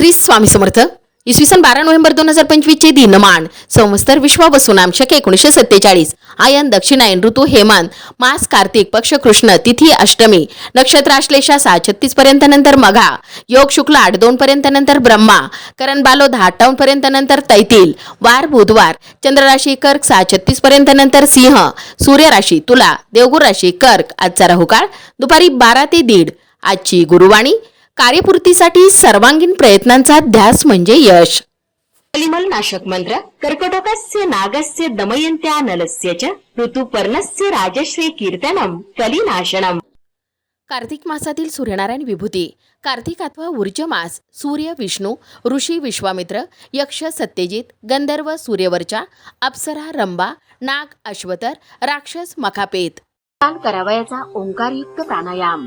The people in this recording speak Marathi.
श्री स्वामी समर्थ. इसवी सन बारा नोव्हेंबर दोन हजार पंचवीसचे दिनमान संवत्सर विश्वावसू नामशक एकोणीसशे सत्तेचाळीस. आयन दक्षिणायन ऋतू हेमान मास कार्तिक पक्ष कृष्ण तिथी अष्टमी नक्षत्र आश्लेषा सहा छत्तीस पर्यंत नंतर मघा योग शुक्ल आठ दोन पर्यंत नंतर ब्रह्मा करण बालो दहा अठ्ठावन्न पर्यंत नंतर तैतील वार बुधवार चंद्रराशी कर्क सहा छत्तीस पर्यंत नंतर सिंह सूर्य राशी तुला देवगुर राशी कर्क आजचा राहुकाळ दुपारी बारा ते दीड. आजची गुरुवाणी कार्यपूर्तीसाठी सर्वांगीण प्रयत्नांचा ध्यास म्हणजे यश. कलिमल नाशक मंत्र कर्कटकस्य नागस्य दमयन्त्या नलस्य च ऋतुपर्णस्य राजश्री कीर्तनम कलिनाशनम. कार्तिक मासातील सूर्यनारायण विभूती कार्तिक अथवा ऊर्ज मास सूर्य विष्णू ऋषी विश्वामित्र यक्ष सत्यजित गंधर्व सूर्यवरच्या अप्सरा रंबा नाग अश्वतर राक्षस मखापेत. काल करावयाचा ओंकारयुक्त प्राणायाम.